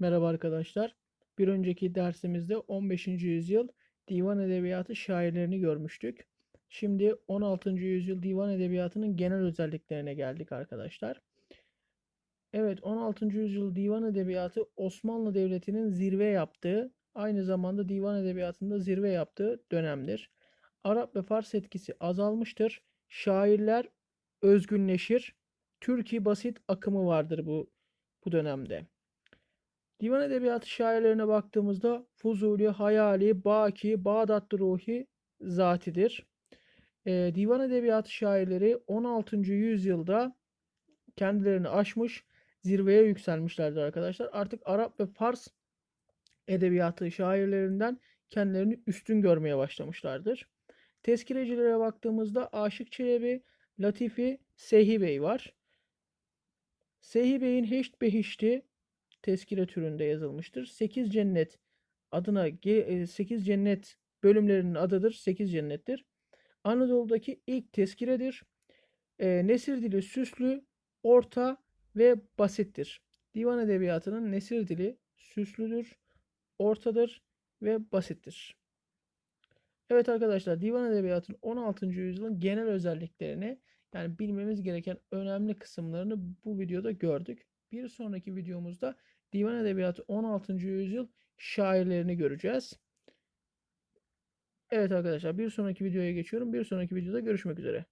Merhaba arkadaşlar. Bir önceki dersimizde 15. yüzyıl divan edebiyatı şairlerini görmüştük. Şimdi 16. yüzyıl divan edebiyatının genel özelliklerine geldik arkadaşlar. Evet 16. yüzyıl divan edebiyatı Osmanlı Devleti'nin zirve yaptığı, aynı zamanda divan edebiyatında zirve yaptığı dönemdir. Arap ve Fars etkisi azalmıştır. Şairler özgünleşir. Türki basit akımı vardır bu bu dönemde. Divan edebiyatı şairlerine baktığımızda Fuzuli, Hayali, Baki, Bağdatlı Ruhi zatidir. Ee, divan edebiyatı şairleri 16. yüzyılda kendilerini aşmış, zirveye yükselmişlerdir arkadaşlar. Artık Arap ve Fars edebiyatı şairlerinden kendilerini üstün görmeye başlamışlardır. Tezkirecilere baktığımızda Aşık Çelebi, Latifi, Sehi Bey var. Sehi Bey'in Heşt Behişti tezkire türünde yazılmıştır. 8 cennet adına 8 cennet bölümlerinin adıdır. 8 cennettir. Anadolu'daki ilk tezkiredir. E, nesir dili süslü, orta ve basittir. Divan edebiyatının nesir dili süslüdür, ortadır ve basittir. Evet arkadaşlar divan edebiyatının 16. yüzyılın genel özelliklerini yani bilmemiz gereken önemli kısımlarını bu videoda gördük. Bir sonraki videomuzda divan edebiyatı 16. yüzyıl şairlerini göreceğiz. Evet arkadaşlar bir sonraki videoya geçiyorum. Bir sonraki videoda görüşmek üzere.